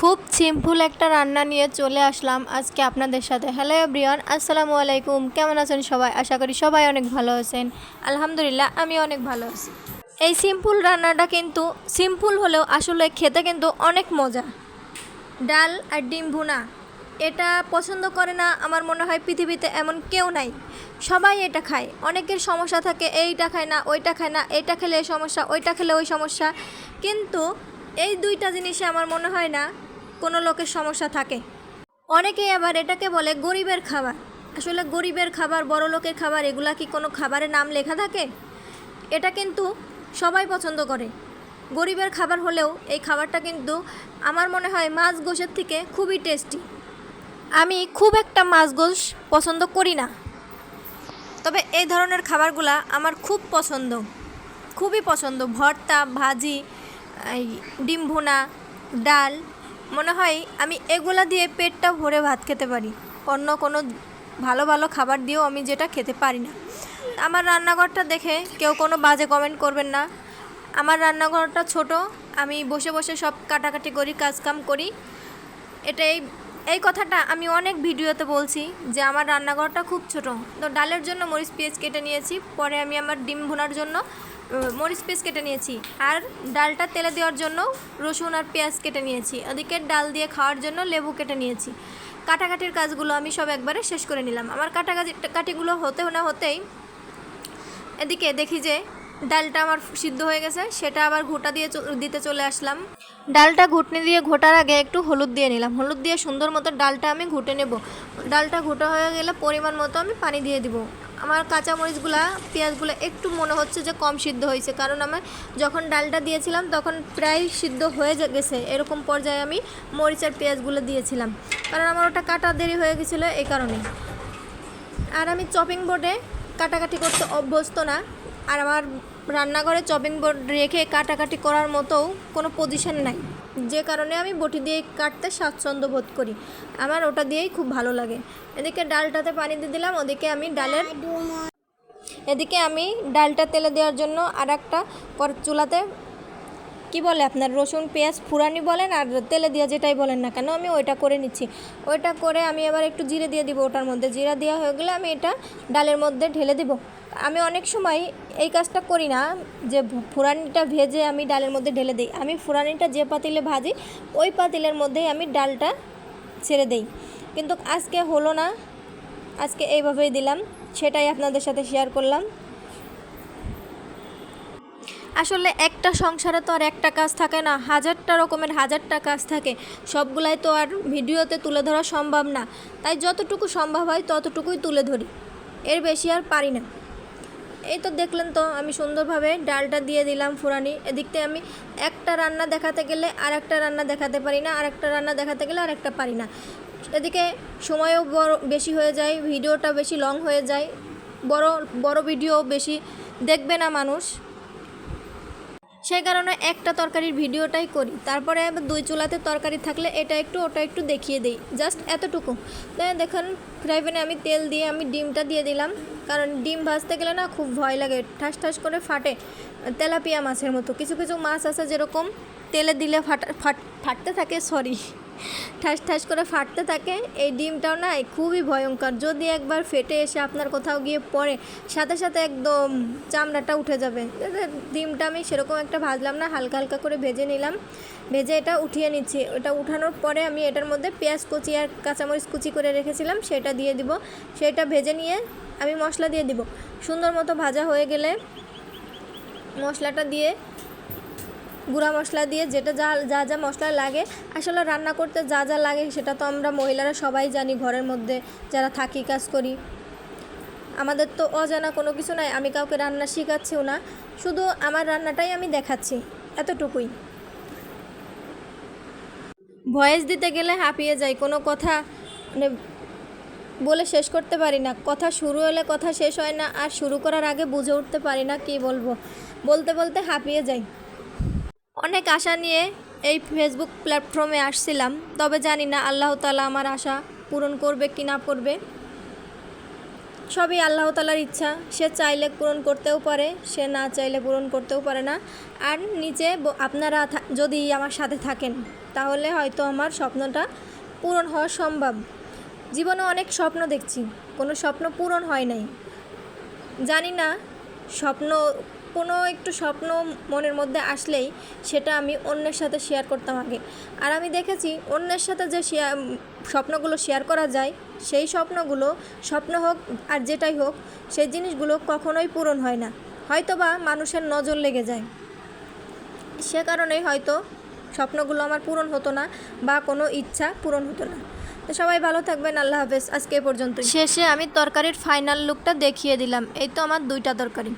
খুব সিম্পল একটা রান্না নিয়ে চলে আসলাম আজকে আপনাদের সাথে। হ্যালো এভরিওয়ান আসসালামু আলাইকুম। কেমন আছেন সবাই? আশা করি সবাই অনেক ভালো আছেন। আলহামদুলিল্লাহ আমি অনেক ভালো আছি। এই সিম্পল রান্নাটা কিন্তু সিম্পল হলেও আসলে খেতে কিন্তু অনেক মজা। ডাল আর ডিম ভুনা, এটা পছন্দ করে না, আমার মনে হয় পৃথিবীতে এমন কেউ নাই। সবাই এটা খায়। অনেকের সমস্যা থাকে, এইটা খায় না, ওইটা খায় না এইটা খেলে সমস্যা, ওইটা খেলে ওই সমস্যা। কিন্তু এই দুইটা জিনিসে আমার মনে হয় না কোনো লোকের সমস্যা থাকে। অনেকেই আবার এটাকে বলে গরিবের খাবার। আসলে গরিবের খাবার, বড় লোকের খাবার, এগুলা কি কোনো খাবারের নাম লেখা থাকে? এটা কিন্তু সবাই পছন্দ করে। গরিবের খাবার হলেও এই খাবারটা কিন্তু আমার মনে হয় মাছ গোশের থেকে খুবই টেস্টি আমি খুব একটা মাছ গোশ পছন্দ করি না। তবে এই ধরনের খাবারগুলা আমার খুব পছন্দ। খুবই পছন্দ। ভর্তা, ভাজি এই ডিম ভুনা, ডাল, মনে হয় আমি এগুলা দিয়ে পেটটা ভরে ভাত খেতে পারি। অন্য কোনো ভালো ভালো খাবার দিয়েও আমি যেটা খেতে পারি না। আমার রান্নাঘরটা দেখে কেউ কোনো বাজে কমেন্ট করবেন না। আমার রান্নাঘরটা ছোট, আমি বসে বসে সব কাটাকাটি করি, কাজকাম করি। এটা এই এই কথাটা আমি অনেক ভিডিওতে বলছি যে আমার রান্নাঘরটা খুব ছোট। তো ডালের জন্য মরিচ, পেঁয়াজ কেটে নিয়েছি, পরে আমি আমার ডিম ভুনার জন্য মরিচ পেঁয়াজ কেটে নিয়েছি। আর ডালটা তেলে দেওয়ার জন্য রসুন আর পেঁয়াজ কেটে নিয়েছি। ওদিকে ডাল দিয়ে খাওয়ার জন্য লেবু কেটে নিয়েছি। কাটাকাটির কাজগুলো আমি সব একবারে শেষ করে নিলাম। আমার কাটাকাটি কাটিগুলো হতে না হতেই এদিকে দেখি যে ডালটা আমার সিদ্ধ হয়ে গেছে। সেটা আবার ঘোটা দিয়ে দিতে চলে আসলাম। ডালটা ঘুটনি দিয়ে ঘোটার আগে একটু হলুদ দিয়ে নিলাম। হলুদ দিয়ে সুন্দর মতো ডালটা আমি ঘুটে নেব। ডালটা ঘুটা হয়ে গেলে পরিমাণ মতো আমি পানি দিয়ে দিব। আমার কাঁচামরিচগুলা, পেঁয়াজগুলো একটু মনে হচ্ছে যে কম সিদ্ধ হয়েছে। কারণ আমার যখন ডালটা দিয়েছিলাম, তখন প্রায় সিদ্ধ হয়ে গেছে। এরকম পর্যায়ে আমি মরিচ আর পেঁয়াজগুলো দিয়েছিলাম। কারণ আমার ওটা কাটা দেরি হয়ে গেছিল এই কারণে। আর আমি চপিং বোর্ডে কাটাকাটি করতে অভ্যস্ত না। আর আমার রান্নাঘরে চপিং বোর্ড রেখে কাটাকাটি করার মতোও কোনো পজিশন নাই। যে কারণে আমি বটি দিয়ে কাটতে স্বাচ্ছন্দ্য বোধ করি। আমার ওটা দিয়েই খুব ভালো লাগে। এদিকে ডালটাতে পানি দিয়ে দিলাম ওদিকে আমি ডালের এদিকে আমি ডালটা তেলে দেওয়ার জন্য আর একটা চুলাতে কি বলে আপনার রসুন, পেঁয়াজ, ফুরানি বলেন আর তেলে দিয়ে যেটাই বলেন না কেন, আমি ওইটা করে নিচ্ছি। ওইটা করে আমি আবার একটু জিরে দিয়ে দিব ওটার মধ্যে। জিরা দেওয়া হয়ে গেলে আমি এটা ডালের মধ্যে ঢেলে দিব। আমি অনেক সময় এই কাজটা করি না, যে ফুরানিটা ভেজে আমি ডালের মধ্যে ঢেলে দিই। আমি ফুরানিটা যে পাতিলে ভাজি, ওই পাতিলের মধ্যেই আমি ডালটা ছেড়ে দেই। কিন্তু আজকে হলো না, আজকে এইভাবেই দিলাম। সেটাই আপনাদের সাথে শেয়ার করলাম। আসলে একটা সংসারে তো আর একটা কাজ থাকে না, হাজারটা রকমের হাজারটা কাজ থাকে, সবগুলাই তো আর ভিডিওতে তুলে ধরা সম্ভব না। তাই যতটুকু সম্ভব হয় ততটুকুই তুলে ধরি, এর বেশি আর পারি না। এই তো দেখলেন তো, আমি সুন্দরভাবে ডালটা দিয়ে দিলাম ফুরানি এদিকতে আমি একটা রান্না দেখাতে গেলে আর একটা রান্না দেখাতে পারি না আর একটা রান্না দেখাতে গেলে আর একটা পারি না। এদিকে সময়ও বড় বেশি হয়ে যায়, ভিডিওটা বেশি লং হয়ে যায়, বড় বড় ভিডিও বেশি দেখবে না মানুষ। সেই কারণে একটা তরকারির ভিডিওটাই করি। তারপরে দুই চুলাতে তরকারি থাকলে এটা একটু, ওটা একটু দেখিয়ে দিই। জাস্ট এতটুকু। দেখেন, ফ্রাই প্যানে আমি তেল দিয়ে আমি ডিমটা দিয়ে দিলাম। কারণ ডিম ভাজতে গেলে না খুব ভয় লাগে, ঠাস ঠাস করে ফাটে। তেলাপিয়া মাছের মতো। কিছু কিছু মাছ আছে যেরকম তেলে দিলে ফাটা, ফাট, ফাটতে থাকে সরি ঠাস ঠাস করে ফাটতে থাকে। এই ডিমটাও না খুবই ভয়ঙ্কর। যদি একবার ফেটে এসে আপনার কোথাও গিয়ে পড়ে, সাথে সাথে একদম চামড়াটা উঠে যাবে। ডিমটা আমি সেরকম একটা ভাজলাম না, হালকা হালকা করে ভেজে নিলাম। ভেজে এটা উঠিয়ে নিচ্ছি। ওটা উঠানোর পরে আমি এটার মধ্যে পেঁয়াজ কুচি আর কাঁচামরিচ কুচি করে রেখেছিলাম, সেটা দিয়ে দিব। সেটা ভেজে নিয়ে আমি মশলা দিয়ে দিব। সুন্দর মতো ভাজা হয়ে গেলে মশলাটা দিয়ে গুঁড়া মশলা দিয়ে যেটা যা যা যা মশলা লাগে, আসলে রান্না করতে যা যা লাগে সেটা তো আমরা মহিলারা সবাই জানি, ঘরের মধ্যে যারা থাকি কাজ করি। আমাদের তো অজানা কোনো কিছু নাই, আমি কাউকে রান্না শেখাচ্ছিও না, শুধু আমার রান্নাটাই আমি দেখাচ্ছি, এতটুকুই। ভয়েস দিতে গেলে হাঁপিয়ে যাই, কোনো কথা মানে বলে শেষ করতে পারি না, কথা শুরু হলে কথা শেষ হয় না, আর শুরু করার আগে বুঝে উঠতে পারি না, কী বলব? বলতে বলতে হাঁপিয়ে যাই। অনেক আশা নিয়ে এই ফেসবুক প্ল্যাটফর্মে আসছিলাম। তবে জানি না আল্লাহ তালা আমার আশা পূরণ করবে কি না করবে। সবই আল্লাহ তালার ইচ্ছা। সে চাইলে পূরণ করতেও পারে, সে না চাইলে পূরণ করতেও পারে না। আর নিচে আপনারা যদি আমার সাথে থাকেন, তাহলে হয়তো আমার স্বপ্নটা পূরণ হওয়া সম্ভব। জীবনে অনেক স্বপ্ন দেখছি, কোনো স্বপ্ন পূরণ হয় নাই। জানি না, স্বপ্ন কোনো একটু স্বপ্ন মনের মধ্যে আসলেই সেটা আমি অন্যের সাথে শেয়ার করতাম আগে। আর আমি দেখেছি অন্যের সাথে যে শেয়ার স্বপ্নগুলো শেয়ার করা যায়, সেই স্বপ্নগুলো স্বপ্ন হোক আর যেটাই হোক, সেই জিনিসগুলো কখনোই পূরণ হয় না। হয়তো বা মানুষের নজর লেগে যায়। সে কারণেই হয়তো স্বপ্নগুলো আমার পূরণ হতো না বা কোনো ইচ্ছা পূরণ হতো না। তো সবাই ভালো থাকবেন, আল্লাহ হাফেজ। আজকে এ পর্যন্ত শেষে আমি তরকারির ফাইনাল লুকটা দেখিয়ে দিলাম। এই তো আমার দুইটা তরকারি।